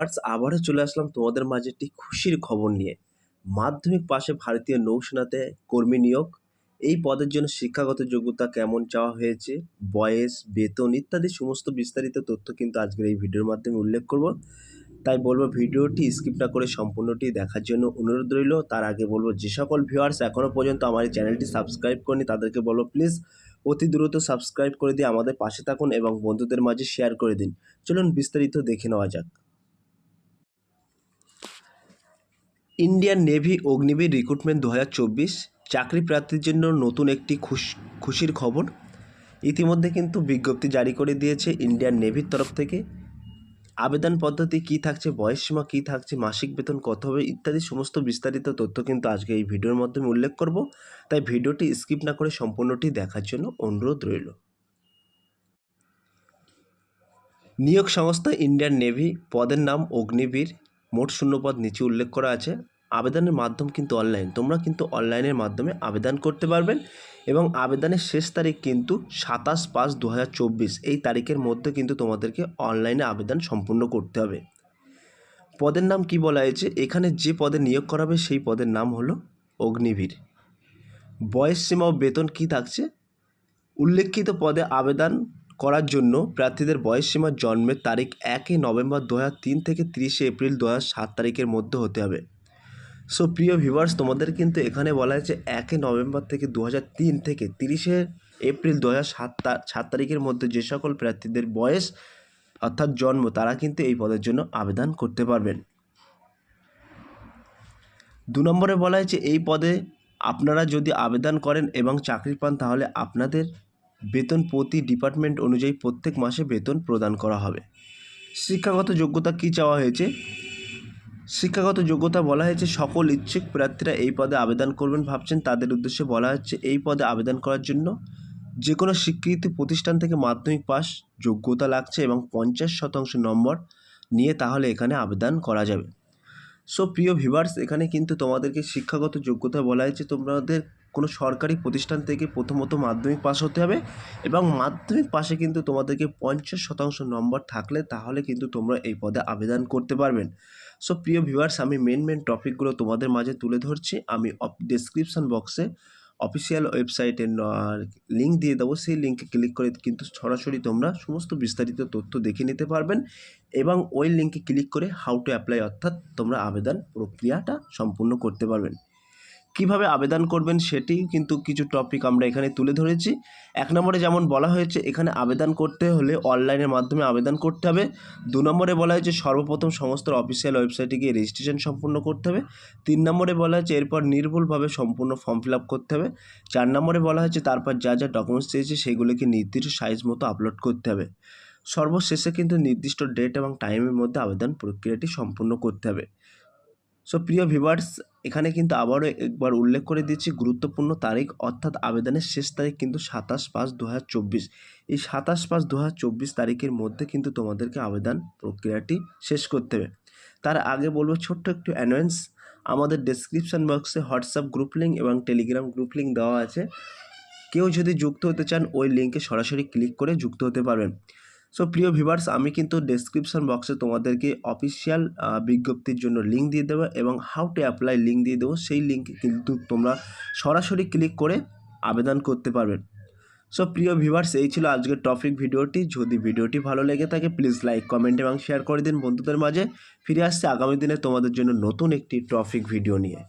আজ আবারও চলে আসলাম তোমাদের মাঝে একটি খুশির খবর নিয়ে। মাধ্যমিক পাশে ভারতীয় নৌসেনাতে কর্মী নিয়োগ। এই পদের জন্য শিক্ষাগত যোগ্যতা কেমন চাওয়া হয়েছে? বয়স, বেতন ইত্যাদি সমস্ত বিস্তারিত তথ্য কিন্তু আজকের এই ভিডিওর মাধ্যমে উল্লেখ করব। তাই বলব ভিডিওটি স্কিপ না করে সম্পূর্ণটি দেখার জন্য অনুরোধ রইল। তার আগে বলব, যে সকল ভিউয়ার্স এখনও পর্যন্ত আমার এই চ্যানেলটি সাবস্ক্রাইব করেনি, তাদেরকে বলব প্লিজ অতি দ্রুত সাবস্ক্রাইব করে দিয়ে আমাদের পাশে থাকুন এবং বন্ধুদের মাঝে শেয়ার করে দিন। চলুন বিস্তারিত দেখে নেওয়া যাক। ইন্ডিয়ান নেভি অগ্নিবীর রিক্রুটমেন্ট দু হাজার চব্বিশ চাকরি প্রার্থীর জন্য নতুন একটি খুশ, খুশির খবর। ইতিমধ্যে কিন্তু বিজ্ঞপ্তি জারি করে দিয়েছে ইন্ডিয়ান নেভির তরফ থেকে। আবেদন পদ্ধতি কী থাকছে, বয়সসীমা কী থাকছে, মাসিক বেতন কত হবে ইত্যাদি সমস্ত বিস্তারিত তথ্য কিন্তু আজকে এই ভিডিওর মাধ্যমে উল্লেখ করব। তাই ভিডিওটি স্কিপ না করে সম্পূর্ণটি দেখার জন্য অনুরোধ রইল। নিয়োগ সংস্থা ইন্ডিয়ান নেভি পদের নাম অগ্নিবীর। মোট শূন্যপদ নিচে উল্লেখ করা আছে। আবেদনের মাধ্যম কিন্তু অনলাইন তোমরা কিন্তু অনলাইনের মাধ্যমে আবেদন করতে পারবেন এবং আবেদনের শেষ তারিখ কিন্তু সাতাশ পাঁচ দু এই তারিখের মধ্যে কিন্তু তোমাদেরকে অনলাইনে আবেদন সম্পূর্ণ করতে হবে। পদের নাম কি বলা হয়েছে? এখানে যে পদে নিয়োগ করা হবে সেই পদের নাম হলো অগ্নিবীর। বয়স সীমা ও বেতন কি থাকছে? উল্লেখিত পদে আবেদন করার জন্য প্রার্থীদের বয়স সীমা জন্মের তারিখ একই নভেম্বর দু থেকে তিরিশে এপ্রিল দু সাত তারিখের মধ্যে হতে হবে। সো প্রিয় ভিউয়ার্স তোমাদের কিন্তু এখানে বলা হয়েছে একই নভেম্বর থেকে দু থেকে তিরিশে এপ্রিল দু সাত তারিখের মধ্যে যে সকল প্রার্থীদের বয়স অর্থাৎ জন্ম, তারা কিন্তু এই পদের জন্য আবেদন করতে পারবেন। দু নম্বরে বলা হয়েছে, এই পদে আপনারা যদি আবেদন করেন এবং চাকরি পান, তাহলে আপনাদের বেতন প্রতি ডিপার্টমেন্ট অনুযায়ী প্রত্যেক মাসে বেতন প্রদান করা হবে। শিক্ষাগত যোগ্যতা কী চাওয়া হয়েছে? শিক্ষাগত যোগ্যতা বলা হয়েছে, সকল ইচ্ছুক প্রার্থীরা এই পদে আবেদন করবেন ভাবছেন। তাদের উদ্দেশ্যে বলা হচ্ছে, এই পদে আবেদন করার জন্য যে কোনো স্বীকৃতি প্রতিষ্ঠান থেকে মাধ্যমিক পাস, যোগ্যতা লাগছে এবং পঞ্চাশ শতাংশ নম্বর নিয়ে তাহলে এখানে আবেদন করা যাবে। সো প্রিয় ভিভার্স এখানে কিন্তু তোমাদেরকে শিক্ষাগত যোগ্যতা বলা হয়েছে। তোমাদের কোনো সরকারি প্রতিষ্ঠান থেকে প্রথমত মাধ্যমিক পাস হতে হবে এবং মাধ্যমিক পাশে কিন্তু তোমাদেরকে পঞ্চাশ শতাংশ নম্বর থাকলে তাহলে কিন্তু তোমরা এই পদে আবেদন করতে পারবেন সো প্রিয় ভিউয়ার্স আমি মেন মেন টপিকগুলো তোমাদের মাঝে তুলে ধরছি। আমি ডেসক্রিপশন বক্সে অফিসিয়াল ওয়েবসাইটের লিঙ্ক দিয়ে দেবো। সেই লিঙ্কে ক্লিক করে কিন্তু সরাসরি তোমরা সমস্ত বিস্তারিত তথ্য দেখে নিতে পারবেন এবং ওই লিঙ্কে ক্লিক করে হাউ টু অ্যাপ্লাই অর্থাৎ তোমরা আবেদন প্রক্রিয়াটা সম্পূর্ণ করতে পারবেন। কীভাবে আবেদন করবেন সেটি কিন্তু কিছু টপিক আমরা এখানে তুলে ধরেছি। এক নম্বরে যেমন বলা হয়েছে, এখানে আবেদন করতে হলে অনলাইনের মাধ্যমে আবেদন করতে হবে। দু নম্বরে বলা হয়েছে, সর্বপ্রথম সমস্ত অফিসিয়াল ওয়েবসাইটে গিয়ে রেজিস্ট্রেশন সম্পূর্ণ করতে হবে। তিন নম্বরে বলা হয়েছে, এরপর নির্ভুলভাবে সম্পূর্ণ ফর্ম ফিল আপ করতে হবে। চার নম্বরে বলা হয়েছে, তারপর যা যা ডকুমেন্টস চেয়েছে সেগুলোকে নির্দিষ্ট সাইজ মতো আপলোড করতে হবে। সর্বশেষে কিন্তু নির্দিষ্ট ডেট এবং টাইমের মধ্যে আবেদন প্রক্রিয়াটি সম্পূর্ণ করতে হবে। সো প্রিয় ভিভার্স এখানে কিন্তু আবারও একবার উল্লেখ করে দিচ্ছি গুরুত্বপূর্ণ তারিখ, অর্থাৎ আবেদনের শেষ তারিখ কিন্তু সাতাশ পাঁচ দু এই সাতাশ পাঁচ দু তারিখের মধ্যে কিন্তু তোমাদেরকে আবেদন প্রক্রিয়াটি শেষ করতে হবে। তার আগে বলব ছোট্ট একটু অ্যানোয়েন্স আমাদের ডেসক্রিপশান বক্সে হোয়াটসঅ্যাপ গ্রুপ লিঙ্ক এবং টেলিগ্রাম গ্রুপ লিঙ্ক দেওয়া আছে। কেউ যদি যুক্ত হতে চান, ওই লিঙ্কে সরাসরি ক্লিক করে যুক্ত হতে পারবেন। সো প্রিয় ভিভার্স আমি কিন্তু ডেসক্রিপশন বক্সে তোমাদেরকে অফিসিয়াল বিজ্ঞপ্তির জন্য লিঙ্ক দিয়ে দেবো এবং হাউ টু অ্যাপ্লাই লিঙ্ক দিয়ে দেবো। সেই লিঙ্ক কিন্তু তোমরা সরাসরি ক্লিক করে আবেদন করতে পারবে। সো প্রিয় ভিভার্স এই ছিল আজকের টপিক ভিডিওটি। যদি ভিডিওটি ভালো লেগে থাকে প্লিজ লাইক কমেন্ট এবং শেয়ার করে দিন বন্ধুদের মাঝে। ফিরে আসছে আগামী দিনে তোমাদের জন্য নতুন একটি টপিক ভিডিও নিয়ে।